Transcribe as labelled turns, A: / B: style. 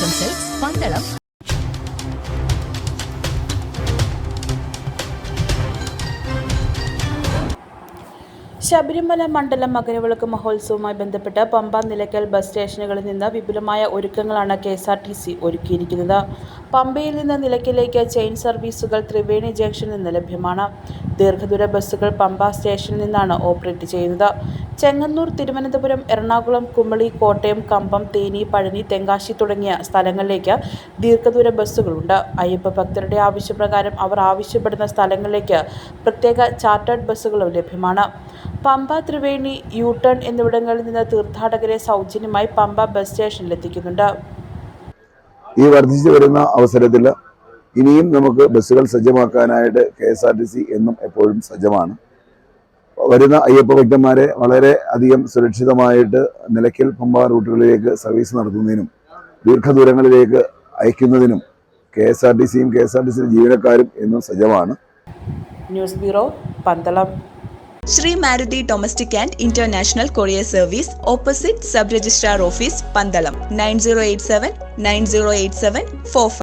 A: ആശംസകൾ പന്തളം
B: ശബരിമല മണ്ഡലം മകരവിളക്ക് മഹോത്സവവുമായി ബന്ധപ്പെട്ട് പമ്പ നിലയ്ക്കൽ ബസ് സ്റ്റേഷനുകളിൽ നിന്ന് വിപുലമായ ഒരുക്കങ്ങളാണ് K S R T C ഒരുക്കിയിരിക്കുന്നത്. പമ്പയിൽ നിന്ന് നിലയ്ക്കലേക്ക് ചെയിൻ സർവീസുകൾ ത്രിവേണി ജംഗ്ഷനിൽ നിന്ന് ലഭ്യമാണ്. ദീർഘദൂര ബസ്സുകൾ പമ്പ സ്റ്റേഷനിൽ നിന്നാണ് ഓപ്പറേറ്റ് ചെയ്യുന്നത്. ചെങ്ങന്നൂർ തിരുവനന്തപുരം എറണാകുളം കുമളി കോട്ടയം കമ്പം തേനി പഴനി തെങ്കാശി തുടങ്ങിയ സ്ഥലങ്ങളിലേക്ക് ദീർഘദൂര ബസ്സുകളുണ്ട്. അയ്യപ്പ ഭക്തരുടെ ആവശ്യപ്രകാരം അവർ ആവശ്യപ്പെടുന്ന സ്ഥലങ്ങളിലേക്ക് പ്രത്യേക ചാർട്ടേഡ് ബസ്സുകളും ലഭ്യമാണ്. പമ്പ ത്രിവേണി യു ടേൺ എന്നിവിടങ്ങളിൽ നിന്ന് തീർത്ഥാടകരെ സൗജന്യമായി പമ്പ ബസ് സ്റ്റേഷനിൽ എത്തിക്കുന്നുണ്ട്.
C: ഈ വർദ്ധിച്ചു വരുന്ന അവസരത്തിൽ ഇനിയും നമുക്ക് ബസ്സുകൾ സജ്ജമാക്കാനായിട്ട് K S R T C എന്നും എപ്പോഴും സജ്ജമാണ്. വരുന്ന അയ്യപ്പ ഭക്തന്മാരെ വളരെ അധികം സുരക്ഷിതമായിട്ട് നിലയ്ക്കൽ പമ്പ റൂട്ടുകളിലേക്ക് സർവീസ് നടത്തുന്നതിനും ദീർഘദൂരങ്ങളിലേക്ക് അയക്കുന്നതിനും കെ എസ് ആർ ടി സിയും K S R T C ജീവനക്കാരും എന്നും സജ്ജമാണ്.
B: News bureau Pandalam.
D: Shri Maruthi domestic and international courier service opposite sub registrar office Pandalam nine